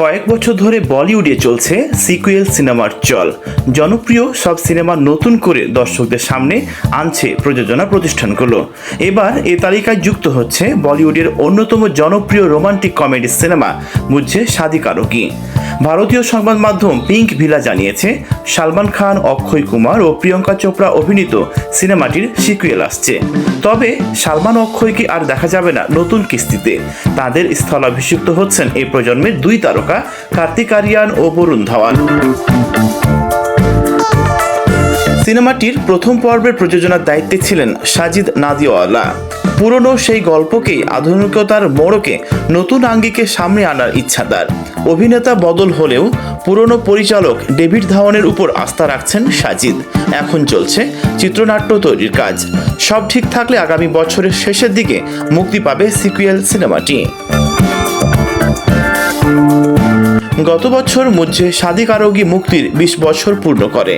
কয়েক বছর ধরে বলিউডে চলছে সিকুয়েল সিনেমার চল। জনপ্রিয় সব সিনেমা নতুন করে দর্শকদের সামনে আনছে প্রযোজনা প্রতিষ্ঠানগুলো। এবার এ তালিকায় যুক্ত হচ্ছে বলিউডের অন্যতম জনপ্রিয় রোমান্টিক কমেডি সিনেমা মুঝে সাদিকারকি ভারতীয় সংবাদ মাধ্যম পিঙ্ক ভিলা জানিয়েছে, সালমান খান, অক্ষয় কুমার ও প্রিয়ঙ্কা চোপড়া অভিনীত সিনেমাটির সিকুয়েল আসছে। তবে সালমান, অক্ষয়কে আর দেখা যাবে না নতুন কিস্তিতে। তাদের স্থলাভিষিক্ত হচ্ছেন এই প্রজন্মের দুই তারকা, কার্তিক আরিয়ান ও বরুণ ধাওয়ান। সিনেমাটির প্রথম পর্বের প্রযোজনার দায়িত্বে ছিলেন সাজিদ নাদিওয়ালা। পুরনো সেই গল্পকেই আধুনিকতার মোড়কে নতুন আঙ্গিকে সামনে আনার ইচ্ছা তার অভিনেতা বদল হলেও পুরনো পরিচালক ডেভিড ধাওয়ানের উপর আস্থা রাখছেন সাজিদ। এখন চলছে চিত্রনাট্য তৈরির কাজ। সব ঠিক থাকলে আগামী বছরের শেষের দিকে মুক্তি পাবে সিকুয়েল সিনেমাটি। গত বছর মধ্যে শাদি কারোগি মুক্তির বিশ বছর পূর্ণ করে।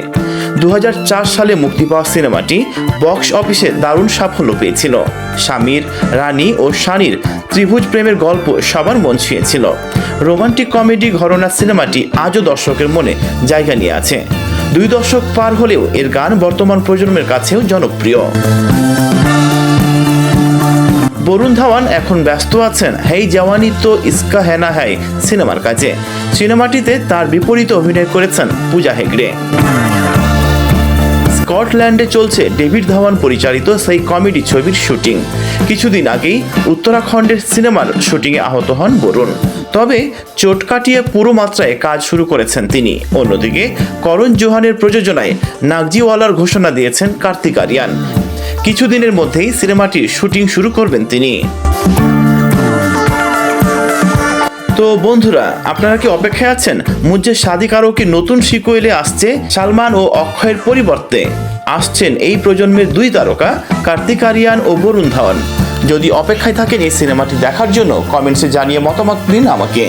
দু হাজার চার সালে মুক্তি পাওয়া সিনেমাটি বক্স অফিসে দারুণ সাফল্য পেয়েছিল। স্বামীর, রানী ও শানির ত্রিভুজ প্রেমের গল্প সবার মন ছুঁয়েছিল। রোমান্টিক কমেডি ঘরনা সিনেমাটি আজও দর্শকের মনে জায়গা নিয়ে আছে। দুই দশক পার হলেও এর গান বর্তমান প্রজন্মের কাছেও জনপ্রিয়। বরুণ ধাওয়ান এখন ব্যস্ত আছেন হেই জওয়ানি তো ইস্কা হেনা হ্যায় সিনেমার কাজে। সিনেমাটিতে তার বিপরীতে অভিনয় করেছেন পূজা হেগড়ে। স্কটল্যান্ডে চলছে ডেভিড ধাওয়ান পরিচালিত সেই কমেডি ছবির শুটিং। কিছুদিন আগেই উত্তরাখণ্ডের সিনেমার শুটিংয়ে আহত হন বরুণ। তবে চোট কাটিয়ে পুরো মাত্রায় কাজ শুরু করেছেন তিনি। অন্যদিকে, করণ জোহানের প্রযোজনায় নাগজিওয়ালার ঘোষণা দিয়েছেন কার্তিক আরিয়ান। কিছুদিনের মধ্যেই সিনেমাটির শুটিং শুরু করবেন তিনি। তো বন্ধুরা, আপনারা কি অপেক্ষায় আছেন? মুজে সাদি কারও কি নতুন সিকুয়েলে আসছে? সালমান ও অক্ষয়ের পরিবর্তে আসছেন এই প্রজন্মের দুই তারকা, কার্তিক আরিয়ান ও বরুণ ধাওয়ান। যদি অপেক্ষায় থাকেন এই সিনেমাটি দেখার জন্য, কমেন্টসে জানিয়ে মতামত দিন আমাকে।